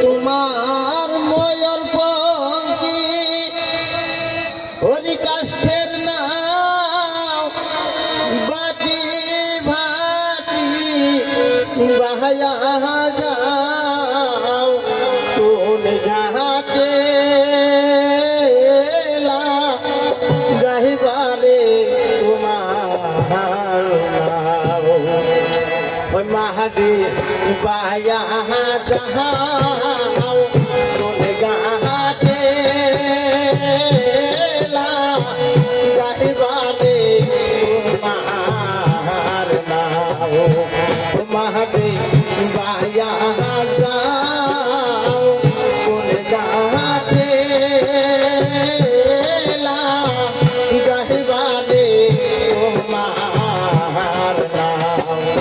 তোমার ময়র পঙ্কি হরি কাষ্ঠের নাও বাটি ভাটি বাহায়া যাও কোন যাহা दे बाया जहां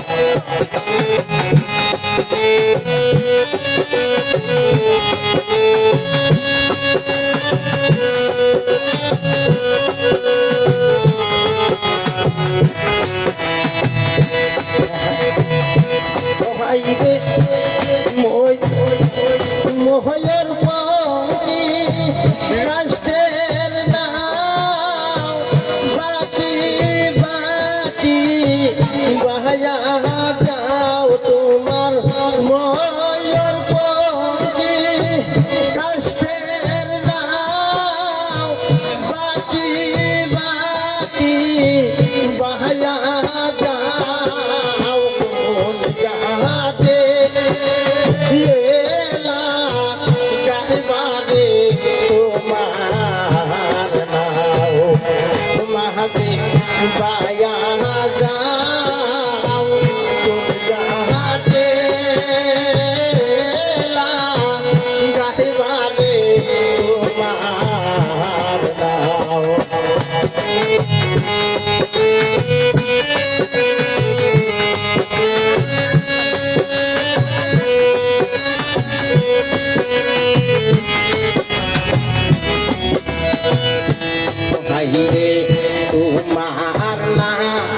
Thank you.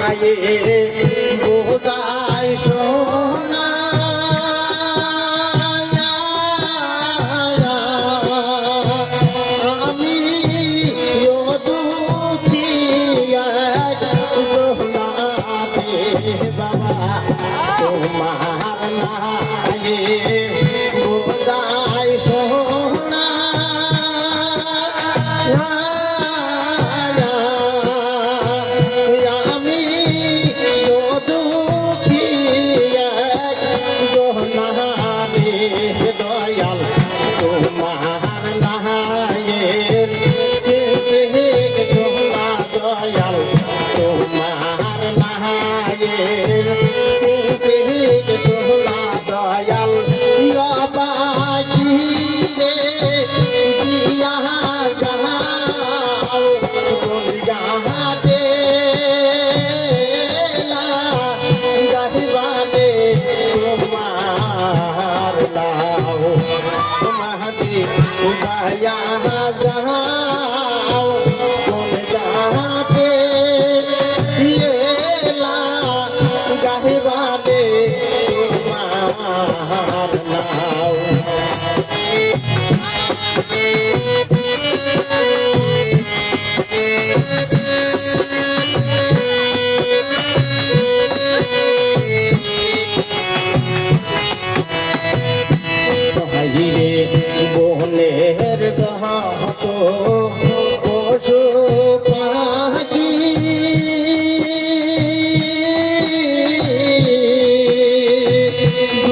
মায়ে গাহিবানে তোমার নাও বহনের গাহ তো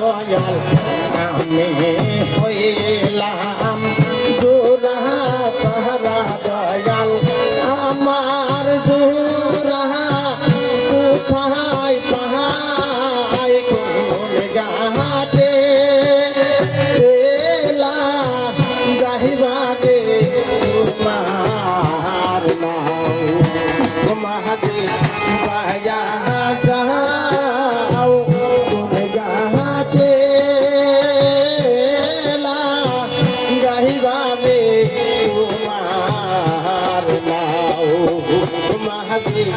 দয়াল। আমি হইলাম महावीर